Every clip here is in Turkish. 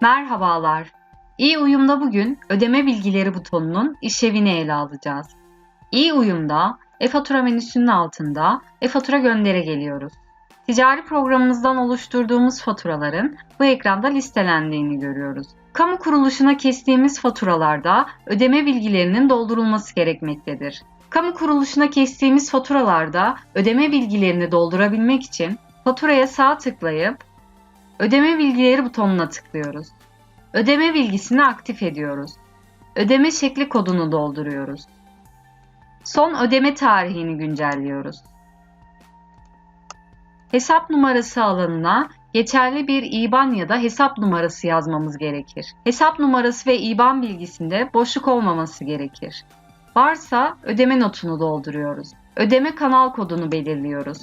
Merhabalar. İyi Uyum'da bugün ödeme bilgileri butonunun işlevini ele alacağız. İyi Uyum'da e-fatura menüsünün altında e-fatura göndere geliyoruz. Ticari programımızdan oluşturduğumuz faturaların bu ekranda listelendiğini görüyoruz. Kamu kuruluşuna kestiğimiz faturalarda ödeme bilgilerinin doldurulması gerekmektedir. Kamu kuruluşuna kestiğimiz faturalarda ödeme bilgilerini doldurabilmek için faturaya sağ tıklayıp Ödeme bilgileri butonuna tıklıyoruz. Ödeme bilgisini aktif ediyoruz. Ödeme şekli kodunu dolduruyoruz. Son ödeme tarihini güncelliyoruz. Hesap numarası alanına geçerli bir IBAN ya da hesap numarası yazmamız gerekir. Hesap numarası ve IBAN bilgisinde boşluk olmaması gerekir. Varsa ödeme notunu dolduruyoruz. Ödeme kanal kodunu belirliyoruz.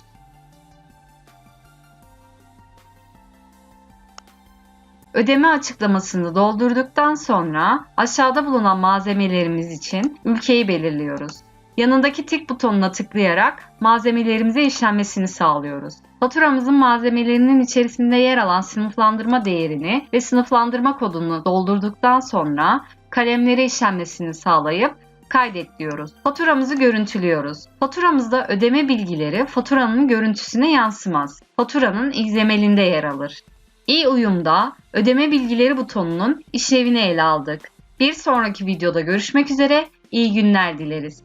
Ödeme açıklamasını doldurduktan sonra aşağıda bulunan malzemelerimiz için ülkeyi belirliyoruz. Yanındaki tik butonuna tıklayarak malzemelerimize işlenmesini sağlıyoruz. Faturamızın malzemelerinin içerisinde yer alan sınıflandırma değerini ve sınıflandırma kodunu doldurduktan sonra kalemlere işlenmesini sağlayıp kaydet diyoruz. Faturamızı görüntülüyoruz. Faturamızda ödeme bilgileri faturanın görüntüsüne yansımaz. Faturanın izlemelinde yer alır. İyi uyumda ödeme bilgileri butonunun işlevini ele aldık. Bir sonraki videoda görüşmek üzere, iyi günler dileriz.